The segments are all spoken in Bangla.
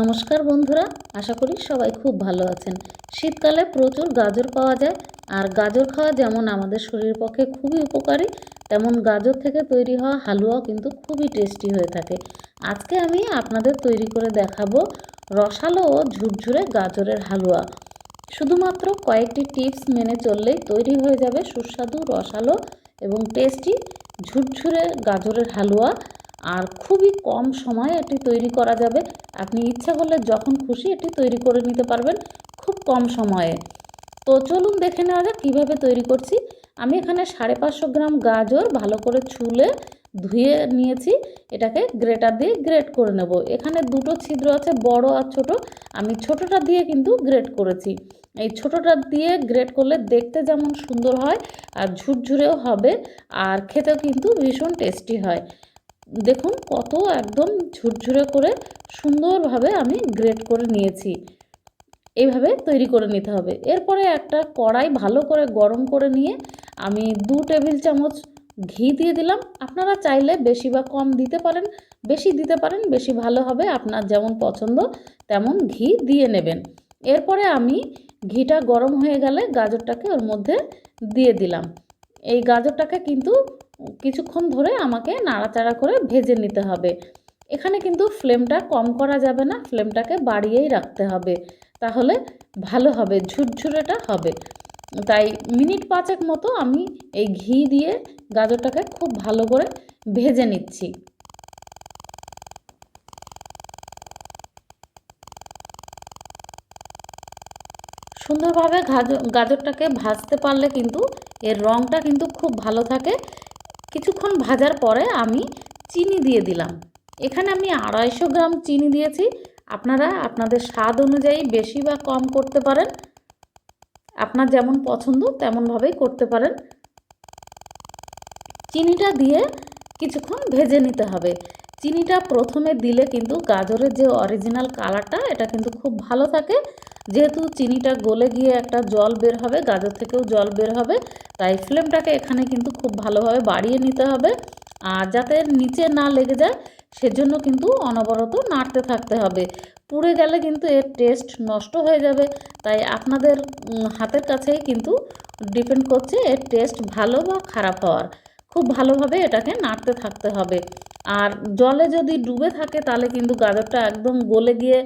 নমস্কার বন্ধুরা, আশা করি সবাই খুব ভালো আছেন। শীতকালে প্রচুর গাজর পাওয়া যায়, আর গাজর খাওয়া যেমন আমাদের শরীরের পক্ষে খুবই উপকারী, তেমন গাজর থেকে তৈরি হওয়া হালুয়াও কিন্তু খুবই টেস্টি হয়ে থাকে। আজকে আমি আপনাদের তৈরি করে দেখাবো রসালো ও ঝুরঝুরে গাজরের হালুয়া। শুধুমাত্র কয়েকটি টিপস মেনে চললেই তৈরি হয়ে যাবে সুস্বাদু রসালো এবং টেস্টি ঝুরঝুরে গাজরের হালুয়া। আর খুবই কম সময়ে এটি তৈরি করা যাবে। আপনি ইচ্ছা করলে যখন খুশি এটি তৈরি করে নিতে পারবেন খুব কম সময়ে। তো চলুন দেখে নেওয়া যাক কীভাবে তৈরি করছি। আমি এখানে সাড়ে পাঁচশো গ্রাম গাজর ভালো করে ছুলে ধুয়ে নিয়েছি। এটাকে গ্রেটার দিয়ে গ্রেট করে নেব। এখানে দুটো ছিদ্র আছে, বড় আর ছোট। আমি ছোটটা দিয়ে কিন্তু গ্রেট করেছি। এই ছোটটা দিয়ে গ্রেট করলে দেখতে যেমন সুন্দর হয় আর ঝুরঝুরেও হবে আর খেতেও কিন্তু ভীষণ টেস্টি হয়। দেখুন কত একদম ঝুরঝুরে করে সুন্দরভাবে আমি গ্রেট করে নিয়েছি। এইভাবে তৈরি করে নিতে হবে। এরপরে একটা কড়াই ভালো করে গরম করে নিয়ে আমি দু টেবিল চামচ ঘি দিয়ে দিলাম। আপনারা চাইলে বেশি বা কম দিতে পারেন, বেশি দিতে পারেন, বেশি ভালো হবে। আপনার যেমন পছন্দ তেমন ঘি দিয়ে নেবেন। এরপরে আমি ঘিটা গরম হয়ে গেলে গাজরটাকে ওর মধ্যে দিয়ে দিলাম। এই গাজরটাকে কিন্তু কিছুক্ষণ ধরে আমাকে নাড়াচাড়া করে ভেজে নিতে হবে। এখানে কিন্তু ফ্লেমটা কম করা যাবে না, ফ্লেমটাকে বাড়িয়েই রাখতে হবে। তাহলে ভালো হবে, ঝুরঝুরেটা হবে। তাই মিনিট পাঁচেক মতো আমি এই ঘি দিয়ে গাজরটাকে খুব ভালো করে ভেজে নিচ্ছি। সুন্দরভাবে গাজরটাকে ভাজতে পারলে কিন্তু এর রঙটা কিন্তু খুব ভালো থাকে। কিছুক্ষণ ভাজার পরে আমি চিনি দিয়ে দিলাম। এখানে আমি আড়াইশো গ্রাম চিনি দিয়েছি। আপনারা আপনাদের স্বাদ অনুযায়ী বেশি বা কম করতে পারেন। আপনার যেমন পছন্দ তেমনভাবেই করতে পারেন। চিনিটা দিয়ে কিছুক্ষণ ভেজে নিতে হবে। চিনিটা প্রথমে দিলে কিন্তু গাজরের যে অরিজিনাল কালারটা এটা কিন্তু খুব ভালো থাকে। যেহেতু চিনিটা গলে গিয়ে একটা জল বের হবে, গাজর থেকেও জল বের হবে, তাই ফ্লেমটাকে এখানে কিন্তু খুব ভালোভাবে বাড়িয়ে নিতে হবে। আর যাতে নিচে না লেগে যায়, সেজন্য কিন্তু অনবরত নাড়তে থাকতে হবে। পুড়ে গেলে কিন্তু এর টেস্ট নষ্ট হয়ে যাবে, তাই আপনাদের হাতের কাছেই কিন্তু ডিপেন্ড করছে এর টেস্ট ভালো বা খারাপ হওয়ার। খুব ভালোভাবে এটাকে নাড়তে থাকতে হবে। আর জলে যদি ডুবে থাকে, তাহলে কিন্তু গাজরটা একদম গলে গিয়ে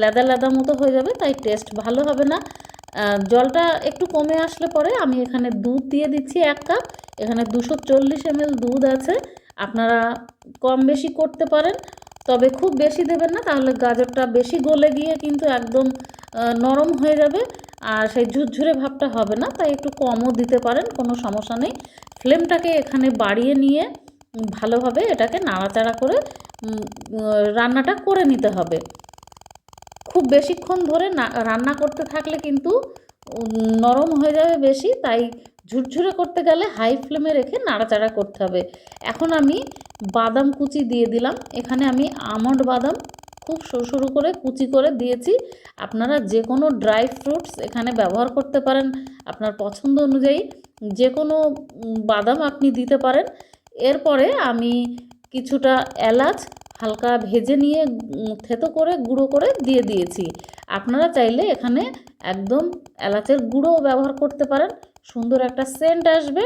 লেদা লেদা মতো হয়ে যাবে, তাই টেস্ট ভালো হবে না। জলটা একটু কমে আসলে পরে আমি এখানে দুধ দিয়ে দিচ্ছি এক কাপ। এখানে দুশো চল্লিশ এমএল দুধ আছে, আপনারা কম বেশি করতে পারেন। তবে খুব বেশি দেবেন না, তাহলে গাজরটা বেশি গলে গিয়ে কিন্তু একদম নরম হয়ে যাবে। আর সেই ঝুরঝুরে ভাবটা হবে না, তাই একটু কমও দিতে পারেন, কোনো সমস্যা নেই। ফ্লেমটাকে এখানে বাড়িয়ে নিয়ে ভালোভাবে এটাকে নাড়াচাড়া করে রান্নাটা করে নিতে হবে। খুব বেশিক্ষণ ধরে না, রান্না করতে থাকলে কিন্তু নরম হয়ে যাবে বেশি, তাই ঝুরঝুরে করতে গেলে হাই ফ্লেমে রেখে নাড়াচাড়া করতে হবে। এখন আমি বাদাম কুচি দিয়ে দিলাম। এখানে আমি আমন্ড বাদাম খুব সরু সরু করে কুচি করে দিয়েছি। আপনারা যে কোনো ড্রাই ফ্রুটস এখানে ব্যবহার করতে পারেন। আপনার পছন্দ অনুযায়ী যে কোনো বাদাম আপনি দিতে পারেন। এরপরে আমি কিছুটা এলাচ হালকা ভেজে নিয়ে থেতো করে, গুঁড়ো করে দিয়ে দিয়েছি। আপনারা চাইলে এখানে একদম এলাচের গুঁড়ো ব্যবহার করতে পারেন। সুন্দর একটা সেন্ট আসবে।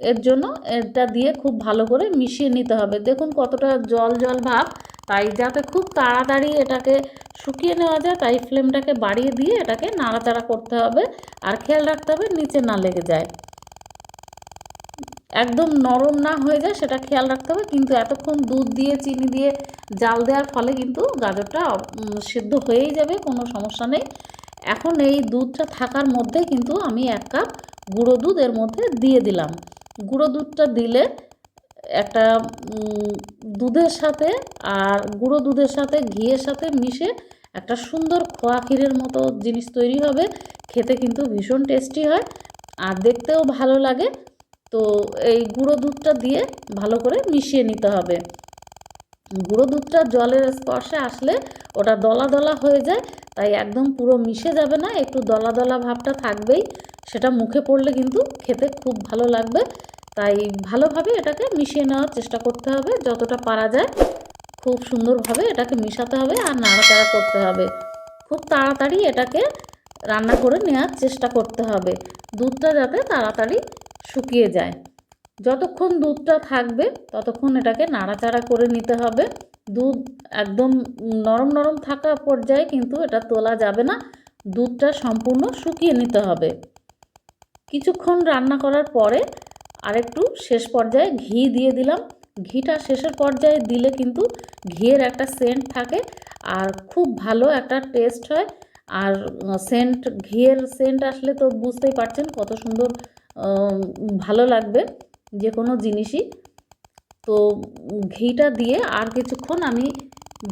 এর জন্য এটা দিয়ে খুব ভালো করে মিশিয়ে নিতে হবে। দেখুন কতটা জল জল ভাব। তাই যাতে খুব তাড়াতাড়ি এটাকে শুকিয়ে নেওয়া যায়, তাই ফ্লেমটাকে বাড়িয়ে দিয়ে এটাকে নাড়াচাড়া করতে হবে। আর খেয়াল রাখতে হবে নিচে না লেগে যায়। একদম নরম না হয়ে যায়, সেটা খেয়াল রাখতে হবে। কিন্তু এতক্ষণ দুধ দিয়ে, চিনি দিয়ে জাল দেওয়ার ফলে কিন্তু গাজরটা সিদ্ধ হয়েই যাবে, কোনো সমস্যা নেই। এখন এই দুধটা থাকার মধ্যে কিন্তু আমি এক কাপ গুঁড়ো দুধ এর মধ্যে দিয়ে দিলাম। গুঁড়ো দুধটা দিলে একটা দুধের সাথে আর গুঁড়ো দুধের সাথে ঘিয়ের সাথে মিশে একটা সুন্দর খোয়া ক্ষীরের মতো জিনিস তৈরি হবে। খেতে কিন্তু ভীষণ টেস্টি হয়। আর দেখতেও ভালো লাগে। তো এই গুঁড়ো দুধটা দিয়ে ভালো করে মিশিয়ে নিতে হবে। গুঁড়ো দুধটা জলের স্পর্শে আসলে ওটা দলা দলা হয়ে যায়, তাই একদম পুরো মিশে যাবে না, একটু দলা দলা ভাবটা থাকবেই, সেটা মুখে পড়লে কিন্তু খেতে খুব ভালো লাগবে। তাই ভালোভাবে এটাকে মিশিয়ে নেওয়ার চেষ্টা করতে হবে, যতটা পারা যায় খুব সুন্দরভাবে এটাকে মিশাতে হবে আর নাড়াচাড়া করতে হবে। খুব তাড়াতাড়ি এটাকে রান্না করে নেওয়ার চেষ্টা করতে হবে। দুধটা যাতে তাড়াতাড়ি শুকিয়ে যায়। যতক্ষণ দুধটা থাকবে, ততক্ষণ এটাকে নাড়াচাড়া করে নিতে হবে। দুধ একদম নরম নরম থাকা পর্যায়ে কিন্তু এটা তোলা যাবে না। দুধটা সম্পূর্ণ শুকিয়ে নিতে হবে। কিছুক্ষণ রান্না করার পরে আরেকটু শেষ পর্যায়ে ঘি দিয়ে দিলাম। ঘিটা শেষের পর্যায়ে দিলে কিন্তু ঘিয়ের একটা সেন্ট থাকে আর খুব ভালো একটা টেস্ট হয়। আর সেন্ট, ঘিয়ের সেন্ট আসলে তো বুঝতেই পারছেন কত সুন্দর ভালো লাগবে যে কোনো জিনিসই। তো ঘিটা দিয়ে আর কিছুক্ষণ আমি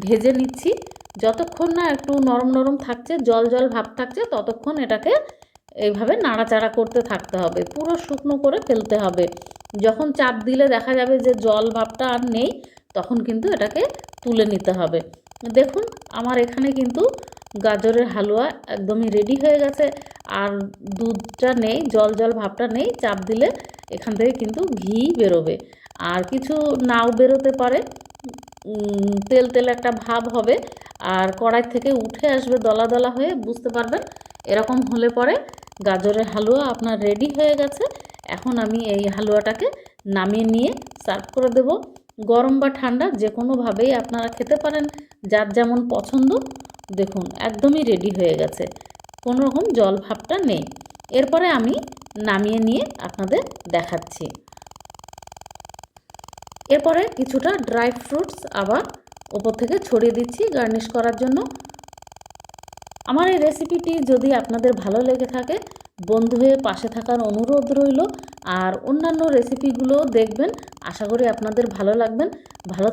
ভেজে নিচ্ছি। যতক্ষণ না একটু নরম নরম থাকছে, জল জল ভাব থাকছে, ততক্ষণ এটাকে এইভাবে নাড়াচাড়া করতে থাকতে হবে। পুরো শুকনো করে ফেলতে হবে। যখন চাপ দিলে দেখা যাবে যে জল ভাবটা আর নেই, তখন কিন্তু এটাকে তুলে নিতে হবে। দেখুন, আমার এখানে কিন্তু গাজরের হালুয়া একদমই রেডি হয়ে গেছে। আর দুধটা নেই, জল জল ভাবটা নেই, চাপ দিলে এখান থেকে কিন্তু ঘি বেরোবে। আর কিছু নাও বেরোতে পারে। তেল তেল একটা ভাব হবে। আর কড়াই থেকে উঠে আসবে দলা দলা হয়ে, বুঝতে পারবেন? এরকম হলে পরে গাজরের হালুয়া আপনার রেডি হয়ে গেছে। এখন আমি এই হালুয়াটাকে নামিয়ে নিয়ে সার্ভ করে দেব। গরম বা ঠান্ডা যে কোনোভাবেই আপনারা খেতে পারেন। যার যেমন পছন্দ দেখুন, একদমই রেডি হয়ে গেছে। কোনো রকম জল ভাবটা নেই। এরপরে আমি নামিয়ে নিয়ে আপনাদের দেখাচ্ছি। এরপরে কিছুটা ড্রাই ফ্রুটস আবার ওপর থেকে ছড়িয়ে দিচ্ছি গার্নিশ করার জন্য। আমার এই রেসিপিটি যদি আপনাদের ভালো লেগে থাকে, বন্ধু হয়ে পাশে থাকার অনুরোধ রইল। আর অন্যান্য রেসিপিগুলো দেখবেন, আশা করি আপনাদের ভালো লাগবেন। ভালো